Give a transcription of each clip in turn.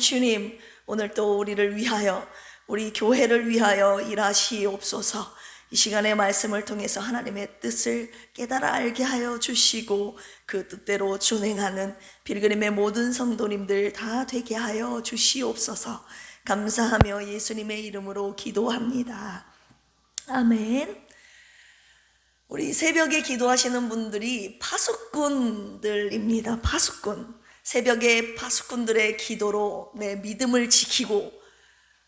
주님, 오늘 또 우리를 위하여, 우리 교회를 위하여 일하시옵소서. 이 시간의 말씀을 통해서 하나님의 뜻을 깨달아 알게 하여 주시고 그 뜻대로 준행하는 빌그림의 모든 성도님들 다 되게 하여 주시옵소서. 감사하며 예수님의 이름으로 기도합니다. 아멘. 우리 새벽에 기도하시는 분들이 파수꾼들입니다. 파수꾼. 새벽에 파수꾼들의 기도로 내 믿음을 지키고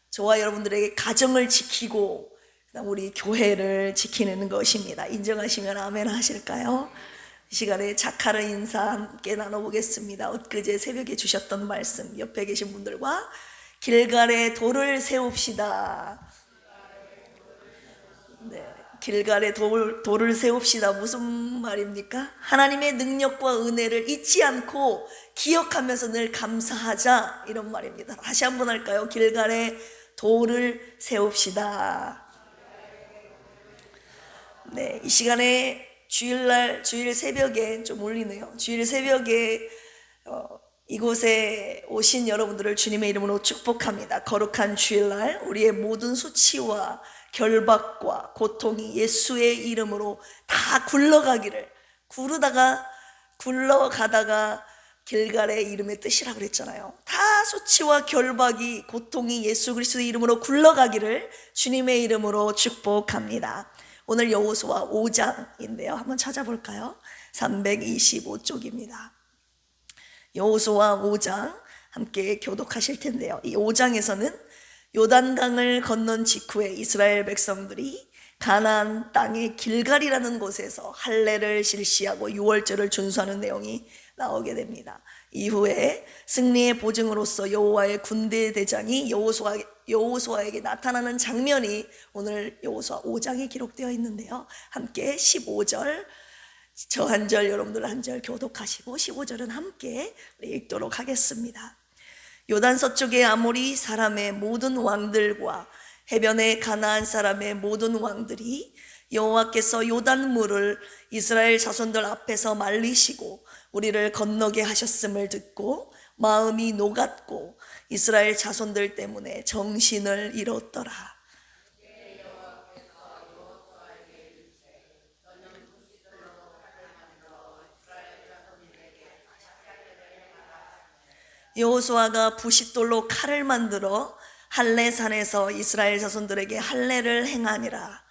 저와 여러분들에게 가정을 지키고 그다음 우리 교회를 지키는 것입니다. 인정하시면 아멘 하실까요? 이 시간에 자카르 인사 함께 나눠보겠습니다. 엊그제 새벽에 주셨던 말씀 옆에 계신 분들과 길갈에 돌을 세웁시다. 네, 길갈에 돌, 돌을 세웁시다. 무슨 말입니까? 하나님의 능력과 은혜를 잊지 않고 기억하면서 늘 감사하자. 이런 말입니다. 다시 한번 할까요? 길갈에 돌을 세웁시다. 네, 이 시간에 주일날, 주일 새벽에 좀 울리네요. 주일 새벽에 어, 이곳에 오신 여러분들을 주님의 이름으로 축복합니다. 거룩한 주일날 우리의 모든 수치와 결박과 고통이 예수의 이름으로 다 굴러가기를 구르다가 굴러가다가 길갈의 이름의 뜻이라 그랬잖아요. 다 수치와 결박이 고통이 예수 그리스도의 이름으로 굴러가기를 주님의 이름으로 축복합니다. 오늘 여호수아 5장인데요. 한번 찾아볼까요? 325쪽입니다. 여호수아 5장 함께 교독하실 텐데요. 이 5장에서는 요단강을 건넌 직후에 이스라엘 백성들이 가나안 땅의 길갈이라는 곳에서 할례를 실시하고 유월절을 준수하는 내용이 나오게 됩니다. 이후에 승리의 보증으로서 여호와의 군대 대장이 여호수아 여호수아에게 나타나는 장면이 오늘 여호수아 5장에 기록되어 있는데요. 함께 15절 저 한 절 여러분들 한 절 교독하시고 15절은 함께 읽도록 하겠습니다. 요단 서쪽의 아모리 사람의 모든 왕들과 해변의 가나안 사람의 모든 왕들이 여호와께서 요단 물을 이스라엘 자손들 앞에서 말리시고 우리를 건너게 하셨음을 듣고 마음이 녹았고 이스라엘 자손들 때문에 정신을 잃었더라. 여호수아가 부싯돌로 칼을 만들어 할례산에서 이스라엘 자손들에게 할례를 행하니라.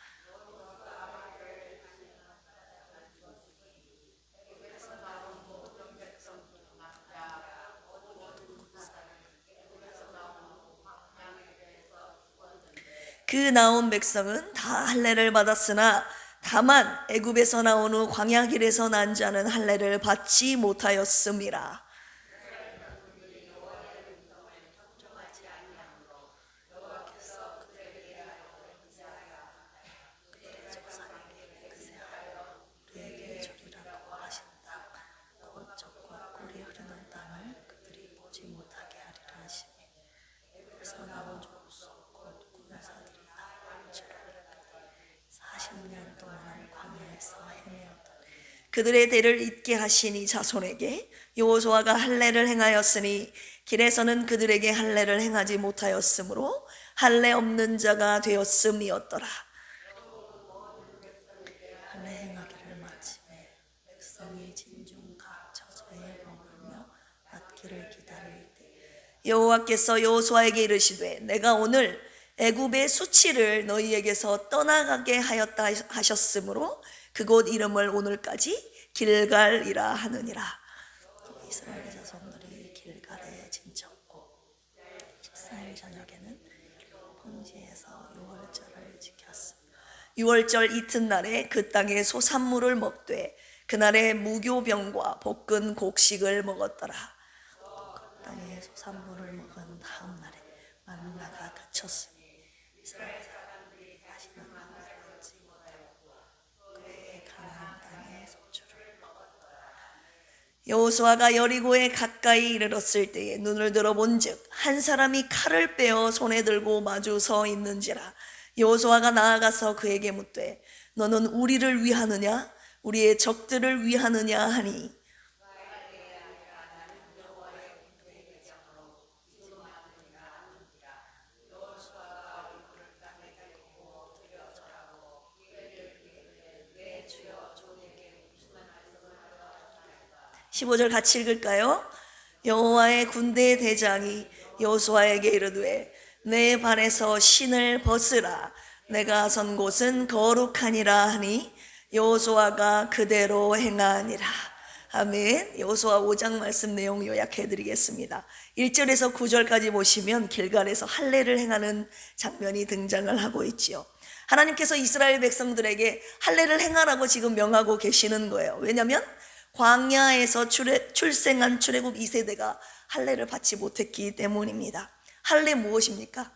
그 나온 백성은 다 할례를 받았으나 다만 애굽에서 나온 후 광야 길에서 난 자는 할례를 받지 못하였음이라. 그들의 대를 잊게 하시니 자손에게 여호수아가 할례를 행하였으니 길에서는 그들에게 할례를 행하지 못하였으므로 할례 없는 자가 되었음이었더라. 할례 행하기를 마침에 백성이 진중 각 처소에 머물며 받기를 기다릴 때 여호와께서 여호수아에게 이르시되 내가 오늘 애굽의 수치를 너희에게서 떠나가게 하였다 하셨으므로 그곳 이름을 오늘까지 길갈이라 하느니라. 이스라엘 자손들이 길갈에 진쳤고 14일 저녁에는 평지에서 유월절을 지켰습니다. 유월절 이튿날에 그 땅의 소산물을 먹되 그날에 무교병과 볶은 곡식을 먹었더라. 그 땅의 소산물을 먹은 다음 날에 만나가 그쳤으니 이스라엘 여호수아가 여리고에 가까이 이르렀을 때에 눈을 들어 본즉 한 사람이 칼을 빼어 손에 들고 마주 서 있는지라 여호수아가 나아가서 그에게 묻되 너는 우리를 위하느냐? 우리의 적들을 위하느냐? 하니 15절 같이 읽을까요? 여호와의 군대 대장이 여호수아에게 이르되 내 발에서 신을 벗으라. 내가 선 곳은 거룩하니라 하니 여호수아가 그대로 행하니라. 아멘. 여호수아 5장 말씀 내용 요약해 드리겠습니다. 1절에서 9절까지 보시면 길갈에서 할례를 행하는 장면이 등장을 하고 있지요. 하나님께서 이스라엘 백성들에게 할례를 행하라고 지금 명하고 계시는 거예요. 왜냐하면 광야에서 출애, 출생한 출애굽 2세대가 할례를 받지 못했기 때문입니다. 할례 무엇입니까?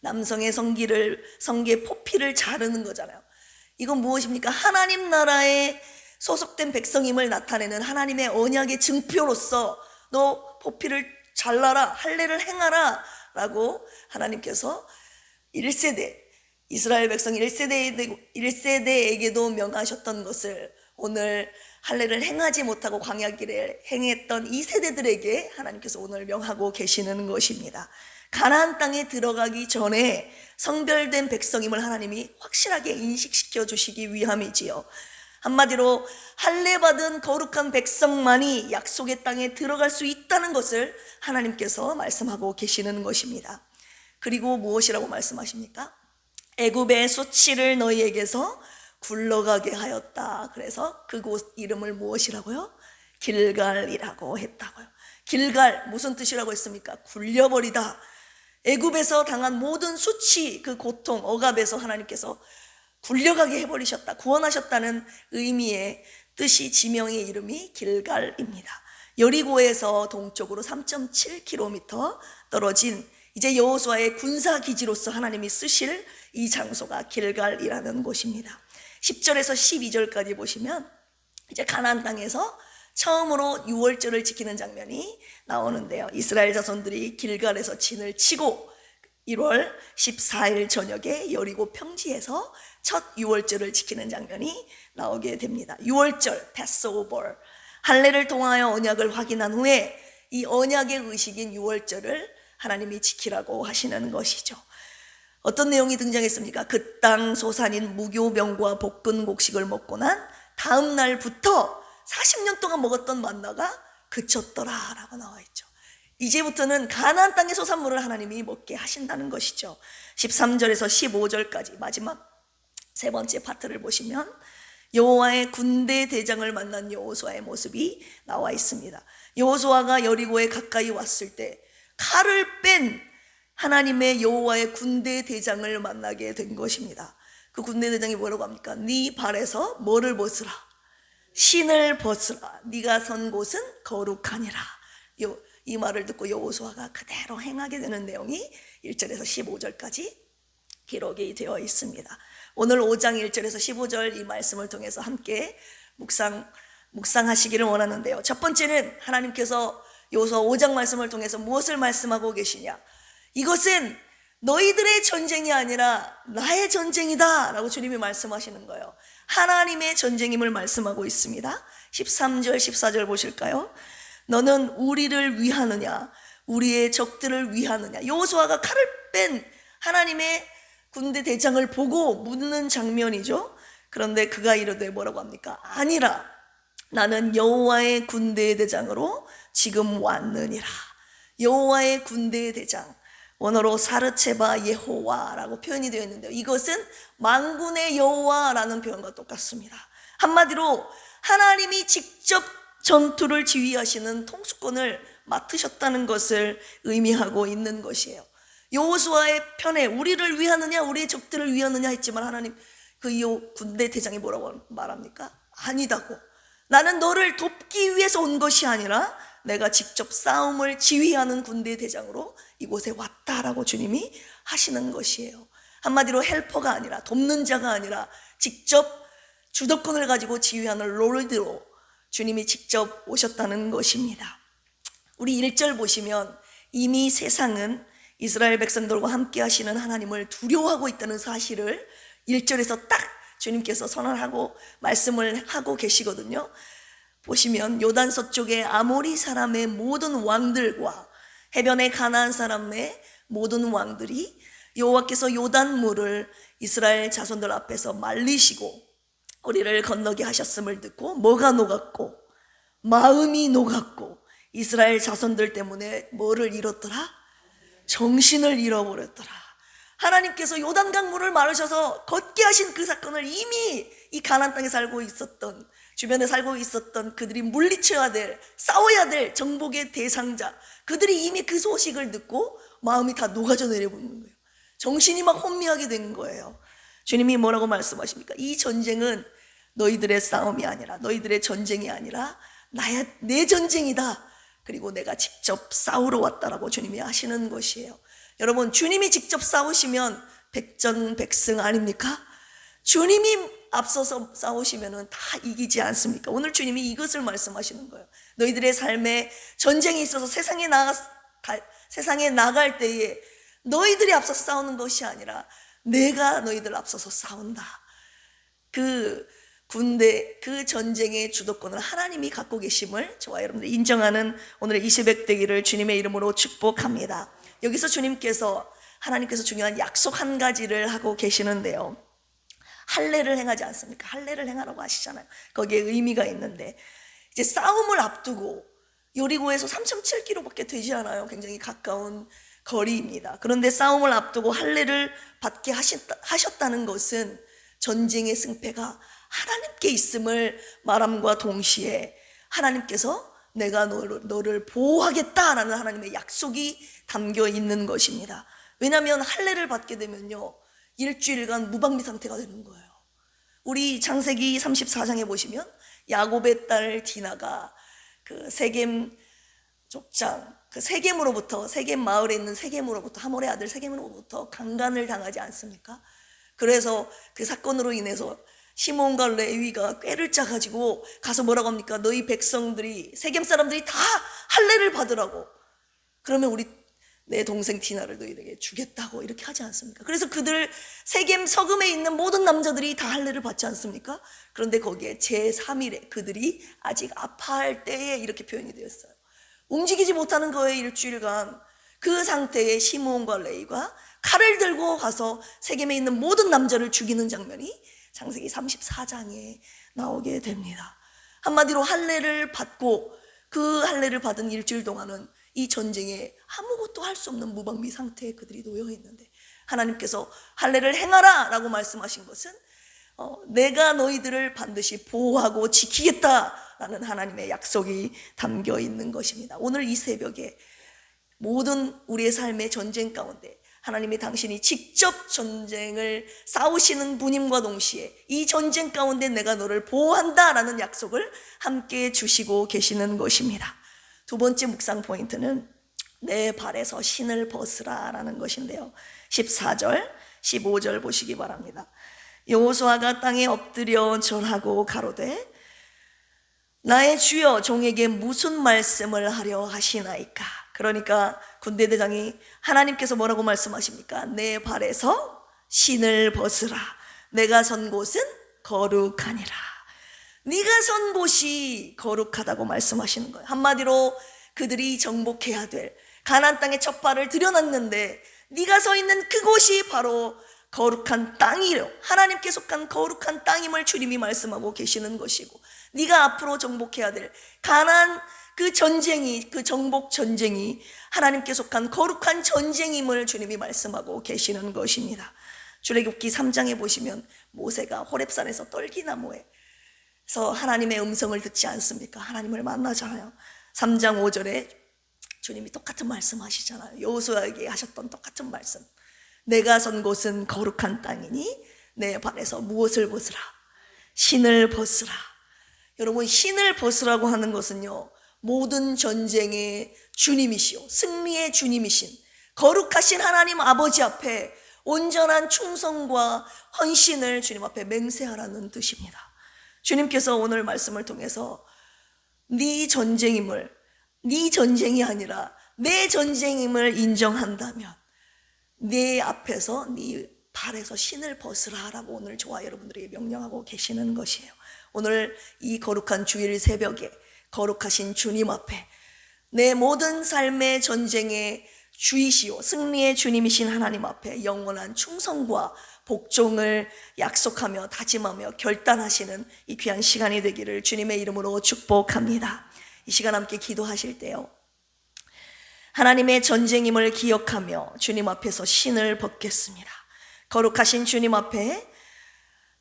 남성의 성기를 성기의 포피를 자르는 거잖아요. 이건 무엇입니까? 하나님 나라에 소속된 백성임을 나타내는 하나님의 언약의 증표로서 너 포피를 잘라라 할례를 행하라 라고 하나님께서 1세대 이스라엘 백성 1세대 1세대에게도 명하셨던 것을 오늘 할례를 행하지 못하고 광야길에 행했던 이 세대들에게 하나님께서 오늘 명하고 계시는 것입니다. 가나안 땅에 들어가기 전에 성별된 백성임을 하나님이 확실하게 인식시켜 주시기 위함이지요. 한마디로 할례 받은 거룩한 백성만이 약속의 땅에 들어갈 수 있다는 것을 하나님께서 말씀하고 계시는 것입니다. 그리고 무엇이라고 말씀하십니까? 애굽의 수치를 너희에게서 굴러가게 하였다. 그래서 그곳 이름을 무엇이라고요? 길갈이라고 했다고요. 길갈 무슨 뜻이라고 했습니까? 굴려버리다. 애굽에서 당한 모든 수치, 그 고통, 억압에서 하나님께서 굴려가게 해버리셨다. 구원하셨다는 의미의 뜻이 지명의 이름이 길갈입니다. 여리고에서 동쪽으로 3.7km 떨어진 이제 여호수아의 군사 기지로서 하나님이 쓰실 이 장소가 길갈이라는 곳입니다. 10절에서 12절까지 보시면 이제 가나안 땅에서 처음으로 유월절을 지키는 장면이 나오는데요. 이스라엘 자손들이 길갈에서 진을 치고 1월 14일 저녁에 여리고 평지에서 첫 유월절을 지키는 장면이 나오게 됩니다. 유월절 패스오버 할례를 통하여 언약을 확인한 후에 이 언약의 의식인 유월절을 하나님이 지키라고 하시는 것이죠. 어떤 내용이 등장했습니까? 그 땅 소산인 무교병과 볶은 곡식을 먹고 난 다음 날부터 40년 동안 먹었던 만나가 그쳤더라라고 나와 있죠. 이제부터는 가나안 땅의 소산물을 하나님이 먹게 하신다는 것이죠. 13절에서 15절까지 마지막 세 번째 파트를 보시면 여호와의 군대 대장을 만난 여호수아의 모습이 나와 있습니다. 여호수아가 여리고에 가까이 왔을 때 칼을 뺀 하나님의 여호와의 군대 대장을 만나게 된 것입니다. 그 군대 대장이 뭐라고 합니까? 네 발에서 뭐를 벗으라. 신을 벗으라. 네가 선 곳은 거룩하니라. 요, 이 말을 듣고 여호수아가 그대로 행하게 되는 내용이 1절에서 15절까지 기록이 되어 있습니다. 오늘 5장 1절에서 15절 이 말씀을 통해서 함께 묵상 묵상하시기를 원하는데요. 첫 번째는 하나님께서 여호수아 5장 말씀을 통해서 무엇을 말씀하고 계시냐? 이것은 너희들의 전쟁이 아니라 나의 전쟁이다 라고 주님이 말씀하시는 거예요. 하나님의 전쟁임을 말씀하고 있습니다. 13절, 14절 보실까요? 너는 우리를 위하느냐? 우리의 적들을 위하느냐? 여호수아가 칼을 뺀 하나님의 군대 대장을 보고 묻는 장면이죠. 그런데 그가 이르되 뭐라고 합니까? 아니라 나는 여호와의 군대 대장으로 지금 왔느니라. 여호와의 군대 대장. 원어로 사르체바 예호와라고 표현이 되어 있는데요. 이것은 만군의 여호와라는 표현과 똑같습니다. 한마디로 하나님이 직접 전투를 지휘하시는 통수권을 맡으셨다는 것을 의미하고 있는 것이에요. 여호수아의 편에 우리를 위하느냐 우리의 적들을 위하느냐 했지만 하나님 그 군대 대장이 뭐라고 말합니까? 아니다고. 나는 너를 돕기 위해서 온 것이 아니라 내가 직접 싸움을 지휘하는 군대 대장으로 이곳에 왔다 라고 주님이 하시는 것이에요. 한마디로 헬퍼가 아니라 돕는 자가 아니라 직접 주도권을 가지고 지휘하는 롤드로 주님이 직접 오셨다는 것입니다. 우리 1절 보시면 이미 세상은 이스라엘 백성들과 함께 하시는 하나님을 두려워하고 있다는 사실을 1절에서 딱 주님께서 선언하고 말씀을 하고 계시거든요. 보시면 요단 서쪽의 아모리 사람의 모든 왕들과 해변의 가나안 사람의 모든 왕들이 여호와께서 요단 물을 이스라엘 자손들 앞에서 말리시고 우리를 건너게 하셨음을 듣고 뭐가 녹았고 마음이 녹았고 이스라엘 자손들 때문에 뭐를 잃었더라? 정신을 잃어버렸더라. 하나님께서 요단강 물을 마르셔서 걷게 하신 그 사건을 이미 이 가나안 땅에 살고 있었던 주변에 살고 있었던 그들이 물리쳐야 될 싸워야 될 정복의 대상자 그들이 이미 그 소식을 듣고 마음이 다 녹아져 내려보는 거예요. 정신이 막 혼미하게 된 거예요. 주님이 뭐라고 말씀하십니까? 이 전쟁은 너희들의 싸움이 아니라 너희들의 전쟁이 아니라 나의 내 전쟁이다. 그리고 내가 직접 싸우러 왔다라고 주님이 하시는 것이에요. 여러분 주님이 직접 싸우시면 백전백승 아닙니까? 주님이 앞서서 싸우시면은 다 이기지 않습니까? 오늘 주님이 이것을 말씀하시는 거예요. 너희들의 삶에 전쟁이 있어서 세상에 나가 갈- 세상에 나갈 때에 너희들이 앞서서 싸우는 것이 아니라 내가 너희들 앞서서 싸운다. 그 군대 그 전쟁의 주도권을 하나님이 갖고 계심을 저와 여러분들 인정하는 오늘의 이세백 되기를 주님의 이름으로 축복합니다. 여기서 주님께서 하나님께서 중요한 약속 한 가지를 하고 계시는데요. 할례를 행하지 않습니까? 할례를 행하라고 하시잖아요. 거기에 의미가 있는데 이제 싸움을 앞두고 요리고에서 3.7km밖에 되지 않아요. 굉장히 가까운 거리입니다. 그런데 싸움을 앞두고 할례를 받게 하셨다, 하셨다는 것은 전쟁의 승패가 하나님께 있음을 말함과 동시에 하나님께서 내가 너를, 너를 보호하겠다라는 하나님의 약속이 담겨 있는 것입니다. 왜냐하면 할례를 받게 되면요 일주일간 무방비 상태가 되는 거예요. 우리 창세기 34장에 보시면 야곱의 딸 디나가 그 세겜 족장 그 세겜으로부터 세겜 마을에 있는 세겜으로부터 하몰의 아들 세겜으로부터 강간을 당하지 않습니까? 그래서 그 사건으로 인해서 시몬과 레위가 꾀를 짜가지고 가서 뭐라고 합니까? 너희 백성들이 세겜 사람들이 다 할례를 받으라고. 그러면 우리 내 동생 디나를 너희에게 주겠다고 이렇게 하지 않습니까? 그래서 그들 세겜 서금에 있는 모든 남자들이 다 할례를 받지 않습니까? 그런데 거기에 제3일에 그들이 아직 아파할 때에 이렇게 표현이 되었어요. 움직이지 못하는 거예요 일주일간 그 상태에 시므온과 레이가 칼을 들고 가서 세겜에 있는 모든 남자를 죽이는 장면이 창세기 34장에 나오게 됩니다. 한마디로 할례를 받고 그 할례를 받은 일주일 동안은 이 전쟁에 아무것도 할 수 없는 무방비 상태에 그들이 놓여 있는데 하나님께서 할례를 행하라라고 말씀하신 것은 어, 내가 너희들을 반드시 보호하고 지키겠다라는 하나님의 약속이 담겨 있는 것입니다. 오늘 이 새벽에 모든 우리의 삶의 전쟁 가운데 하나님이 당신이 직접 전쟁을 싸우시는 분임과 동시에 이 전쟁 가운데 내가 너를 보호한다라는 약속을 함께 주시고 계시는 것입니다. 두 번째 묵상 포인트는 내 발에서 신을 벗으라 라는 것인데요. 14절, 15절 보시기 바랍니다. 여호수아가 땅에 엎드려 절하고 가로되 나의 주여 종에게 무슨 말씀을 하려 하시나이까 그러니까 군대 대장이 하나님께서 뭐라고 말씀하십니까 내 발에서 신을 벗으라 내가 선 곳은 거룩하니라 네가 선 곳이 거룩하다고 말씀하시는 거예요 한마디로 그들이 정복해야 될 가나안 땅의 첫 발을 들여놨는데 네가 서 있는 그곳이 바로 거룩한 땅이요 하나님께 속한 거룩한 땅임을 주님이 말씀하고 계시는 것이고 네가 앞으로 정복해야 될 가난 그 전쟁이 그 정복 전쟁이 하나님께 속한 거룩한 전쟁임을 주님이 말씀하고 계시는 것입니다. 출애굽기 3장에 보시면 모세가 호렙산에서 떨기나무에 서 하나님의 음성을 듣지 않습니까? 하나님을 만나잖아요. 3장 5절에 주님이 똑같은 말씀 하시잖아요. 여호수아에게 하셨던 똑같은 말씀. 내가 선 곳은 거룩한 땅이니 내 발에서 무엇을 벗으라? 신을 벗으라. 여러분 신을 벗으라고 하는 것은요 모든 전쟁의 주님이시오 승리의 주님이신 거룩하신 하나님 아버지 앞에 온전한 충성과 헌신을 주님 앞에 맹세하라는 뜻입니다. 주님께서 오늘 말씀을 통해서 네 전쟁임을 네 전쟁이 아니라 내 전쟁임을 인정한다면 네 앞에서 네 발에서 신을 벗으라라고 오늘 저와 여러분들에게 명령하고 계시는 것이에요. 오늘 이 거룩한 주일 새벽에 거룩하신 주님 앞에 내 모든 삶의 전쟁의 주이시오 승리의 주님이신 하나님 앞에 영원한 충성과 복종을 약속하며 다짐하며 결단하시는 이 귀한 시간이 되기를 주님의 이름으로 축복합니다. 이 시간 함께 기도하실 때요. 하나님의 전쟁임을 기억하며 주님 앞에서 신을 벗겠습니다. 거룩하신 주님 앞에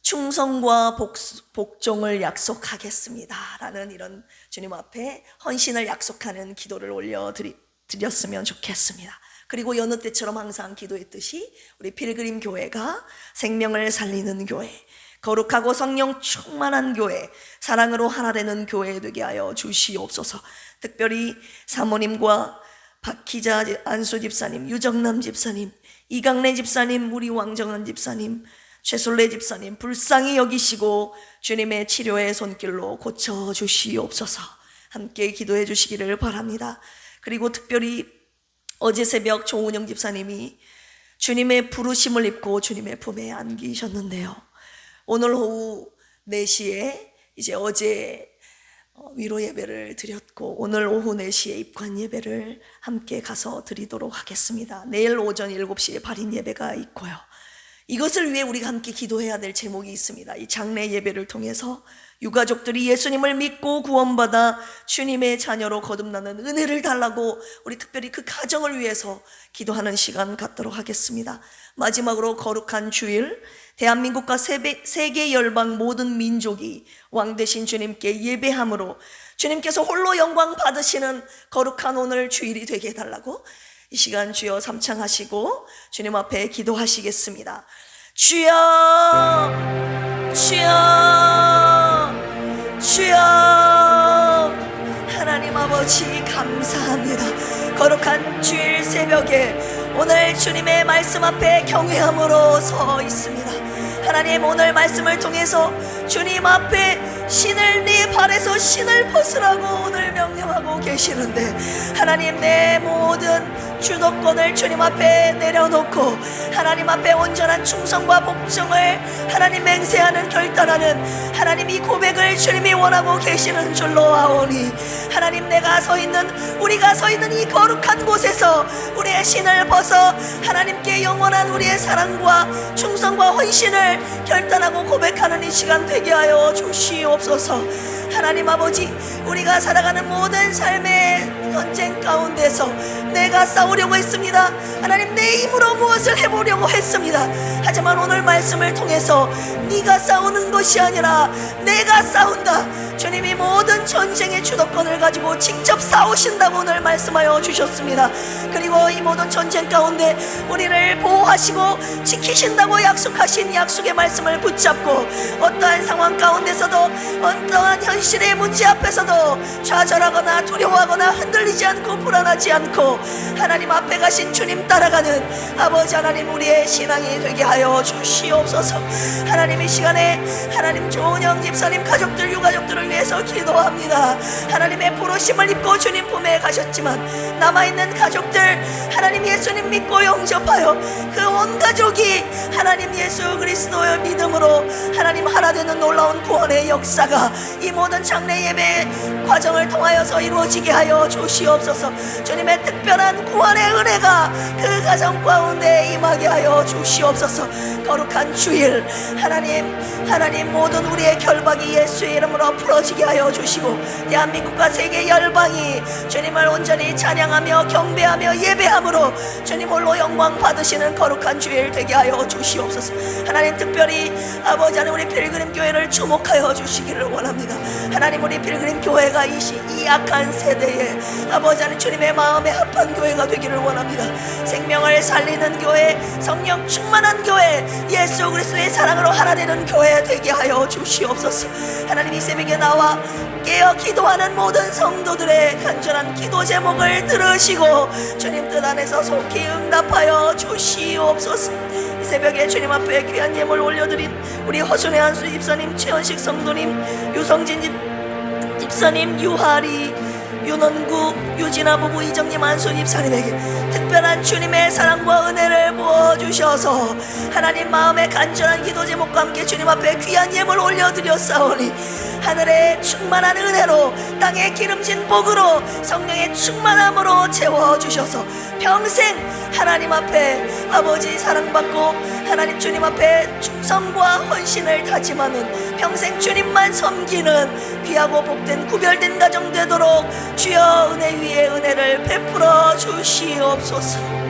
충성과 복, 복종을 약속하겠습니다. 라는 이런 주님 앞에 헌신을 약속하는 기도를 올려드렸으면 좋겠습니다. 그리고 여느 때처럼 항상 기도했듯이 우리 필그림 교회가 생명을 살리는 교회, 거룩하고 성령 충만한 교회, 사랑으로 하나 되는 교회 되게 하여 주시옵소서. 특별히 사모님과 박희자 안수 집사님, 유정남 집사님, 이강래 집사님, 우리 왕정은 집사님, 최솔래 집사님 불쌍히 여기시고 주님의 치료의 손길로 고쳐 주시옵소서. 함께 기도해 주시기를 바랍니다. 그리고 특별히 어제 새벽 조은영 집사님이 주님의 부르심을 입고 주님의 품에 안기셨는데요. 오늘 오후 4시에 이제 어제 어, 위로 예배를 드렸고 오늘 오후 4시에 입관 예배를 함께 가서 드리도록 하겠습니다. 내일 오전 7시에 발인 예배가 있고요. 이것을 위해 우리가 함께 기도해야 될 제목이 있습니다. 이 장례 예배를 통해서 유가족들이 예수님을 믿고 구원받아 주님의 자녀로 거듭나는 은혜를 달라고 우리 특별히 그 가정을 위해서 기도하는 시간 갖도록 하겠습니다. 마지막으로 거룩한 주일, 대한민국과 세계, 열방 모든 민족이 왕 되신 주님께 예배함으로 주님께서 홀로 영광 받으시는 거룩한 오늘 주일이 되게 해달라고 이 시간 주여 삼창하시고 주님 앞에 기도하시겠습니다. 주여, 주여, 주여, 하나님 아버지 감사합니다. 거룩한 주일 새벽에 오늘 주님의 말씀 앞에 경외함으로 서 있습니다. 하나님 오늘 말씀을 통해서 주님 앞에 신을 네 발에서 신을 벗으라고 오늘 명령하고 계시는데 하나님 내 모든 주도권을 주님 앞에 내려놓고 하나님 앞에 온전한 충성과 복종을 하나님 맹세하는 결단하는 하나님 이 고백을 주님이 원하고 계시는 줄로 아오니 하나님 내가 서 있는 우리가 서 있는 이 거룩한 곳에서 우리의 신을 벗어 하나님께 영원한 우리의 사랑과 충성과 헌신을 결단하고 고백하는 이 시간 되게 하여 주시옵소서 하나님 아버지 우리가 살아가는 모든 삶의 전쟁 가운데서 내가 싸우려고 했습니다. 하나님 내 힘으로 무엇을 해보려고 했습니다. 하지만 오늘 말씀을 통해서 네가 싸우는 것이 아니라 내가 싸운다. 주님이 모든 전쟁의 주도권을 가지고 직접 싸우신다고 오늘 말씀하여 주셨습니다. 그리고 이 모든 전쟁 가운데 우리를 보호하시고 지키신다고 약속하신 약속의 말씀을 붙잡고 어떠한 상황 가운데서도 어떠한 현실의 문제 앞에서도 좌절하거나 두려워하거나 흔들 리지 않고 불안하지 않고 하나님 앞에 가신 주님 따라가는 아버지 하나님 우리의 신앙이 되게 하여 주시옵소서. 하나님 이 시간에 하나님 조은영 집사님 가족들 유가족들을 위해서 기도합니다. 하나님의 부르심을 입고 주님 품에 가셨지만 남아있는 가족들 하나님 예수님 믿고 영접하여 그 온 가족이 하나님 예수 그리스도의 믿음으로 하나님 하나 되는 놀라운 구원의 역사가 이 모든 장례 예배 과정을 통하여서 이루어지게 하여 주시옵소서 주님의 특별한 구원의 은혜가 그 가정 가운데 임하게 하여 주시옵소서. 거룩한 주일 하나님 하나님 모든 우리의 결박이 예수의 이름으로 풀어지게 하여 주시고 대한민국과 세계 열방이 주님을 온전히 찬양하며 경배하며 예배함으로 주님 홀로 영광 받으시는 거룩한 주일 되게 하여 주시옵소서. 하나님 특별히 아버지 하나님 우리 필그림 교회를 주목하여 주시기를 원합니다. 하나님 우리 필그림 교회가 이, 시, 이 악한 세대에 아버지 하나님 주님의 마음에 합한 교회가 되기를 원합니다. 생명을 살리는 교회 성령 충만한 교회 예수 그리스도의 사랑으로 하나 되는 교회 되게 하여 주시옵소서. 하나님 이 새벽에 나와 깨어 기도하는 모든 성도들의 간절한 기도 제목을 들으시고 주님 뜻 안에서 속히 응답하여 주시옵소서. 이 새벽에 주님 앞에 귀한 예물 올려드린 우리 허순의 한수 집사님 최원식 성도님 유성진 집, 집사님 유하리 윤원구 유진아 부부 이정님 안수 집사님에게 특별한 주님의 사랑과 은혜를 부어주셔서 하나님 마음의 간절한 기도 제목과 함께 주님 앞에 귀한 예물 올려드렸사오니 하늘의 충만한 은혜로 땅의 기름진 복으로 성령의 충만함으로 채워주셔서 평생 하나님 앞에 아버지 사랑받고 하나님 주님 앞에 충성과 헌신을 다짐하는 평생 주님만 섬기는 귀하고 복된 구별된 가정 되도록 주여 은혜 위에 은혜를 베풀어 주시옵소서 좋 습.